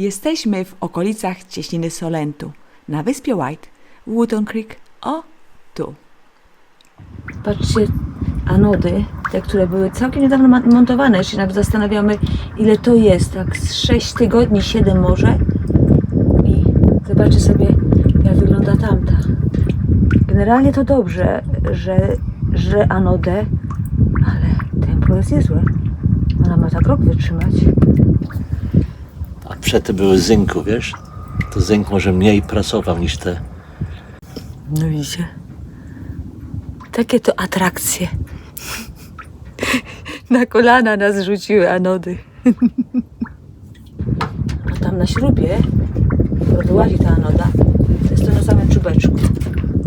Jesteśmy w okolicach cieśniny Solentu, na wyspie White, Wooton Creek, o tu. Patrzcie, anody, te, które były całkiem niedawno montowane, jeszcze nawet zastanawiamy, ile to jest, tak z 6 tygodni, 7 może. I zobaczcie sobie, jak wygląda tamta. Generalnie to dobrze, że, że anodę, ale tempo jest niezłe. Ona ma tak rok wytrzymać. A przety były zynku, wiesz? To zynk może mniej pracował niż te. No widzicie? Takie to atrakcje. Na kolana nas rzuciły anody. A tam na śrubie, wyłazi ta anoda, to jest to na samym czubeczku.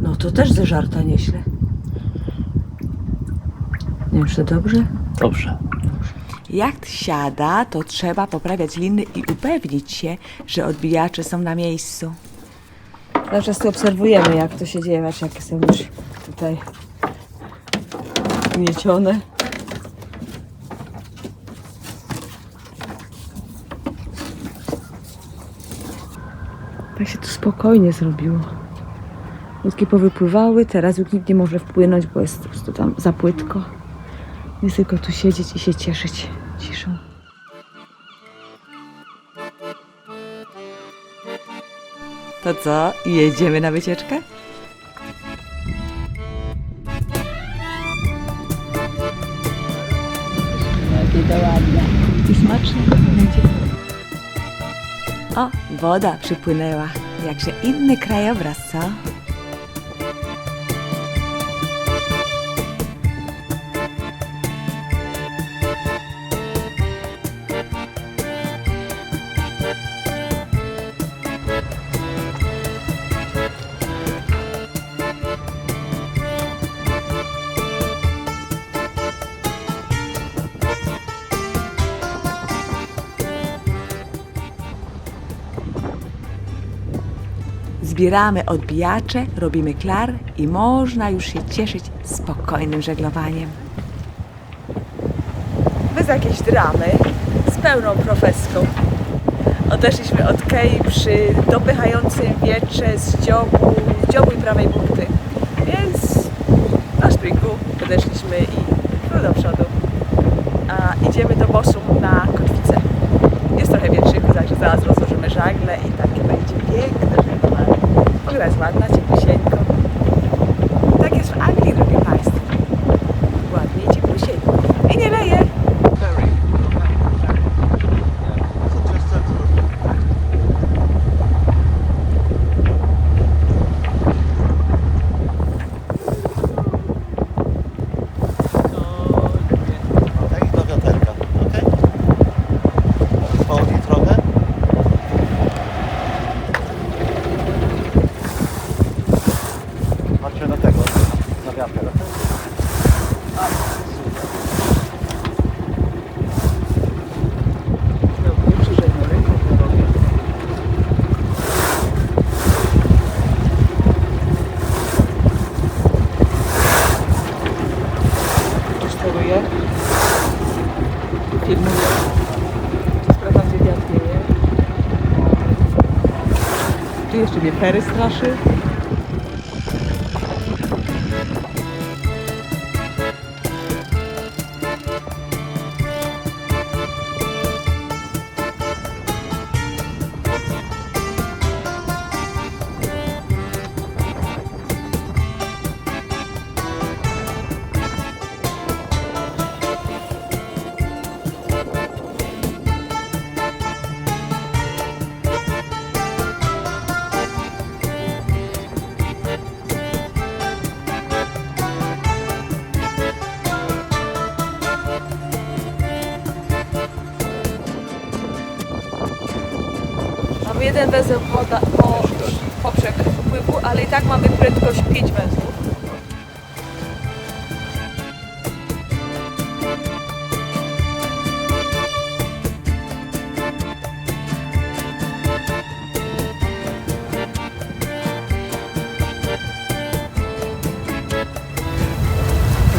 No to też ze żarta nieźle. Nie wiem, czy to dobrze? Dobrze. Jak siada, to trzeba poprawiać liny i upewnić się, że odbijacze są na miejscu. Cały czas tu obserwujemy, jak to się dzieje. Patrz, jakie są już tutaj gniecione. Tak się tu spokojnie zrobiło. Łódki powypływały, teraz już nikt nie może wpłynąć, bo jest po prostu tam za płytko. Jest tylko tu siedzieć i się cieszyć ciszą. To co, jedziemy na wycieczkę? I smaczne. O, woda przypłynęła. Jakże inny krajobraz, co? Zbieramy odbijacze, robimy klar i można już się cieszyć spokojnym żeglowaniem. Bez jakiejś dramy, z pełną profeską. Odeszliśmy od Kei przy dopychającym wietrze z dziobu, dziobu i prawej bukty. Więc na szpryku podeszliśmy i tu do przodu. A idziemy do Bosum na kotwicę. Jest trochę wietrzyku, także zaraz rozłożymy żagle i takie będzie piękne. Gujarat વાત છે. Jeszcze mnie Pery straszy. Jeden węzeł woda, po, poprzek wpływu, ale i tak mamy prędkość 5 węzłów.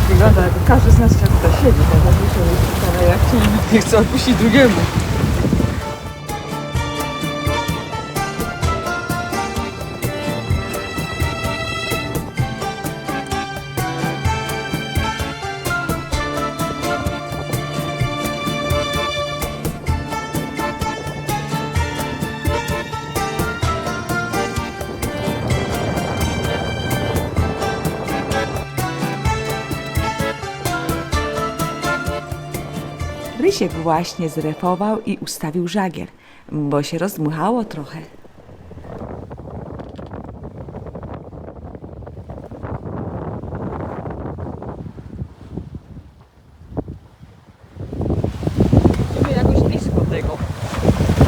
wygląda, jakby każdy z nas chciał tutaj siedzieć, a tak myślę, że na jachcie nie chce odpuścić drugiemu. Rysiek właśnie zrefował i ustawił żagiel, bo się rozdmuchało trochę. Idziemy jakoś blisko tego.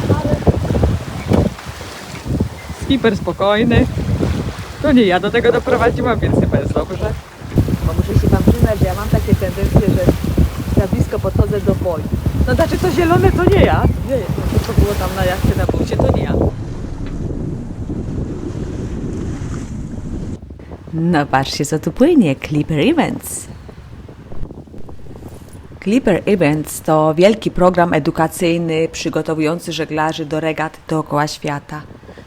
Ale... Skipper spokojny. To nie ja do tego doprowadziłam, więc chyba jest dobrze. Bo muszę się wam przyznać, że ja mam takie tendencje, że za blisko podchodzę do boi. No znaczy to zielone to nie ja. Nie, to co było tam na jachcie na bucie to nie ja. No patrzcie, co tu płynie. Clipper Events. Clipper Events to wielki program edukacyjny przygotowujący żeglarzy do regat dookoła świata.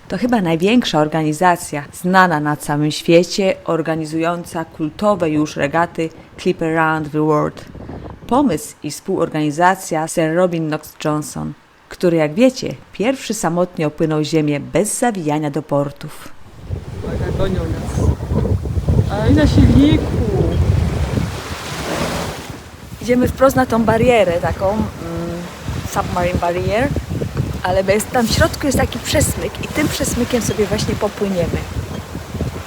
To chyba największa organizacja znana na całym świecie, organizująca kultowe już regaty Clipper Round the World. Pomysł i współorganizacja Sir Robin Knox Johnson, który jak wiecie, pierwszy samotnie opłynął ziemię bez zawijania do portów. Uwaga, gonią nas. A i na silniku. Idziemy wprost na tą barierę, taką mm, submarine barrier, ale bez, tam w środku jest taki przesmyk i tym przesmykiem sobie właśnie popłyniemy.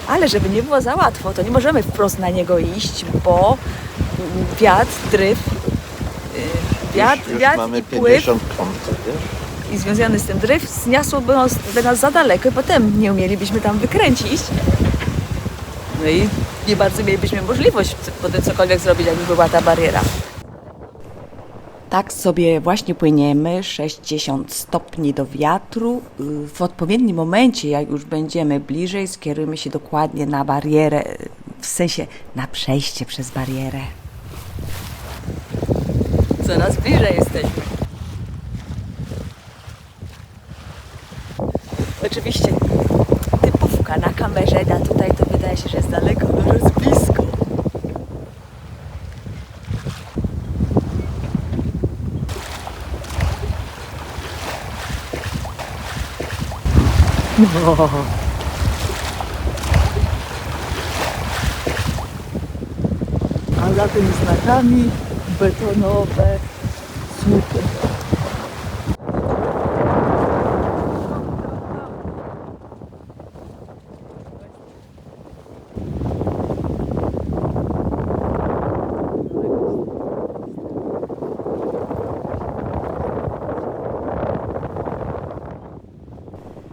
Ale żeby nie było za łatwo, to nie możemy wprost na niego iść, bo wiatr, dryf, wiatr, już, już wiatr mamy i pływ 50 kątów, wiesz? i związany z tym dryf zniosłoby nas, by nas za daleko i potem nie umielibyśmy tam wykręcić. No i nie bardzo mielibyśmy możliwość potem cokolwiek zrobić, jakby była ta bariera. Tak sobie właśnie płyniemy, 60 stopni do wiatru. W odpowiednim momencie, jak już będziemy bliżej, skierujemy się dokładnie na barierę, w sensie na przejście przez barierę. Coraz bliżej jesteśmy. Oczywiście typówka na kamerze, a tutaj to wydaje się, że jest daleko, no jest blisko. A za tymi znakami betonowe słupy.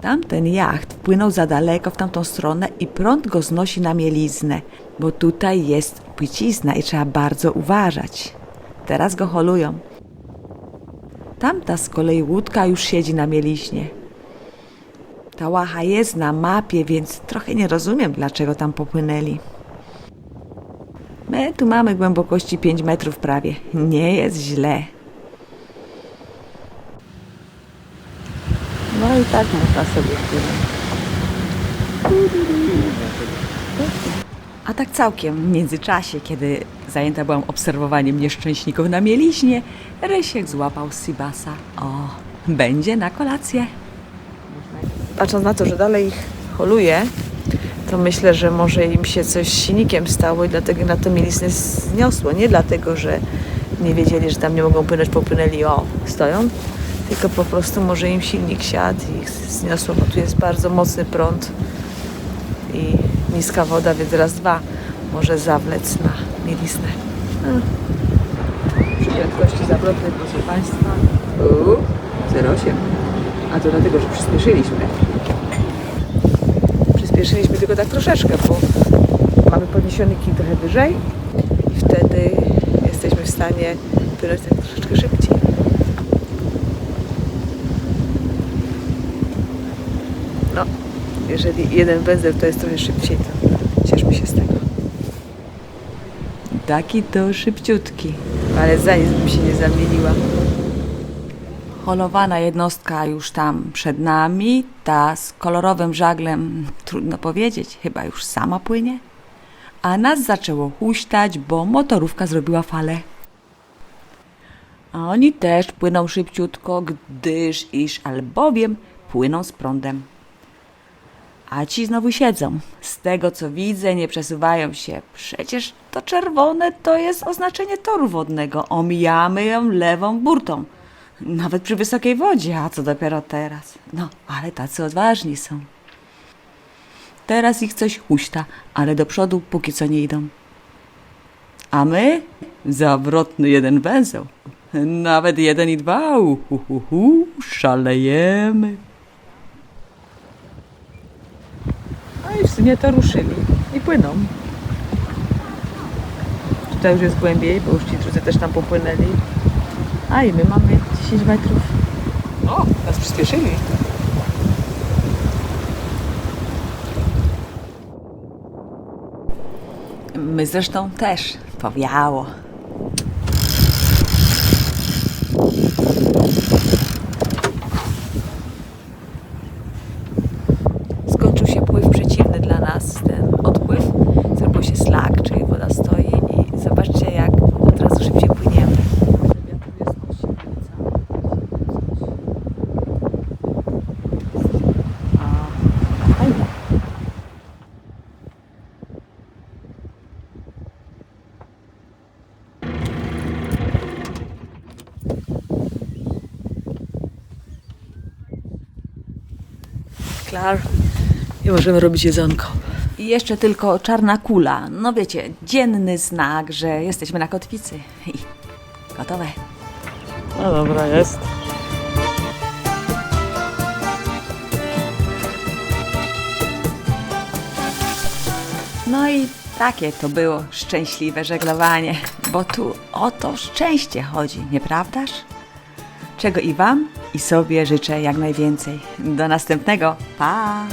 Tamten jacht wpłynął za daleko w tamtą stronę i prąd go znosi na mieliznę, bo tutaj jest płycizna i trzeba bardzo uważać. Teraz go holują. Tamta z kolei łódka już siedzi na mieliźnie. Ta łacha jest na mapie, więc trochę nie rozumiem, dlaczego tam popłynęli. My tu mamy głębokości 5 metrów prawie. Nie jest źle. No i tak można sobie płynąć. A tak całkiem w międzyczasie, kiedy zajęta byłam obserwowaniem nieszczęśników na mieliźnie, Rysiek złapał Sibasa. O, będzie na kolację. Patrząc na to, że dalej ich holuje, to myślę, że może im się coś z silnikiem stało i dlatego na to mieliznę zniosło. Nie dlatego, że nie wiedzieli, że tam nie mogą płynąć, popłynęli, o, stoją, tylko po prostu może im silnik siadł i ich zniosło, bo tu jest bardzo mocny prąd i niska woda, więc raz, dwa może zawlec na mieliznę. Przy prędkości zawrotnej, proszę Państwa, u, 0,8. A to dlatego, że przyspieszyliśmy. Przyspieszyliśmy tylko tak troszeczkę, bo mamy podniesiony kij trochę wyżej i wtedy jesteśmy w stanie płynąć tak troszeczkę szybciej. No, jeżeli jeden węzeł to jest trochę szybciej, to cieszmy się z tego. Taki to szybciutki. Ale za nic bym się nie zamieniła. Holowana jednostka już tam przed nami, ta z kolorowym żaglem, trudno powiedzieć, chyba już sama płynie. A nas zaczęło huśtać, bo motorówka zrobiła falę. A oni też płyną szybciutko, gdyż iż albowiem płyną z prądem. A ci znowu siedzą. Z tego co widzę, nie przesuwają się. Przecież to czerwone to jest oznaczenie toru wodnego. Omijamy ją lewą burtą. Nawet przy wysokiej wodzie, a co dopiero teraz. No, ale tacy odważni są. Teraz ich coś huśta, ale do przodu póki co nie idą. A my? Zawrotny jeden węzeł. Nawet jeden i dwa. Uhuhuhu, szalejemy. I w sumie to ruszyli i płyną. Tutaj już jest głębiej, bo już ci drudzy też tam popłynęli. A i my mamy 10 metrów. O, nas przyspieszyli. My zresztą też. Powiało. Skończył się pływ przeciwny dla nas, ten odpływ. Zrobił się slack, czyli woda stoi i zobaczcie jak od razu szybciej płyniemy. Fajnie. Klar. I możemy robić jedzonko. I jeszcze tylko czarna kula. No wiecie, dzienny znak, że jesteśmy na kotwicy. I gotowe. No dobra, jest. No i takie to było szczęśliwe żeglowanie, bo tu o to szczęście chodzi, nieprawdaż? Czego i Wam, i sobie życzę jak najwięcej. Do następnego. Pa!